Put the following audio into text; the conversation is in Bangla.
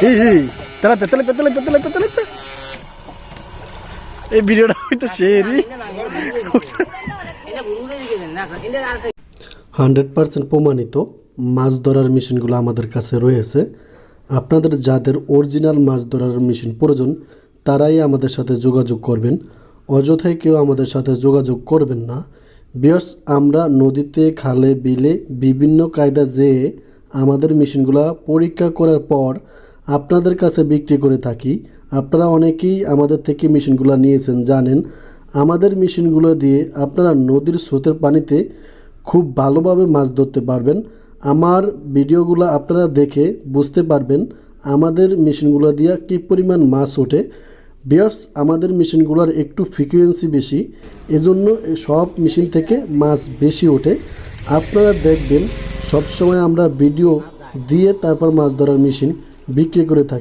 তেলাপে তেলাপে তেলাপে তেলাপে তেলাপে। এই ভিডিওটা হয়তো শেয়ারই হান্ড্রেড পার্সেন্ট প্রমাণিত মাছ ধরার মেশিনগুলো আমাদের কাছে রয়েছে। আপনাদের যাদের অরিজিনাল মাছ ধরার মেশিন প্রয়োজন, তারাই আমাদের সাথে যোগাযোগ করবেন। অযথায় কেউ আমাদের সাথে যোগাযোগ করবেন না। বিয়ার্স আমরা নদীতে, খালে, বিলে, বিভিন্ন কায়দা যেয়ে আমাদের মেশিনগুলো পরীক্ষা করার পর আপনাদের কাছে বিক্রি করে থাকি। আপনারা অনেকেই আমাদের থেকে মেশিনগুলো নিয়েছেন, জানেন। আমাদের মেশিনগুলো দিয়ে আপনারা নদীর স্রোতের পানিতে খুব ভালোভাবে মাছ ধরতে পারবেন। আমার ভিডিওগুলো আপনারা দেখে বুঝতে পারবেন আমাদের মেশিনগুলো দিয়ে কী পরিমাণ মাছ ওঠে। বিয়ার্স আমাদের মেশিনগুলোর একটু ফ্রিকুয়েন্সি বেশি, এজন্য সব মেশিন থেকে মাছ বেশি ওঠে। আপনারা দেখবেন সবসময় আমরা ভিডিও দিয়ে তারপর মাছ ধরার মেশিন বিক্রি করে থাকি।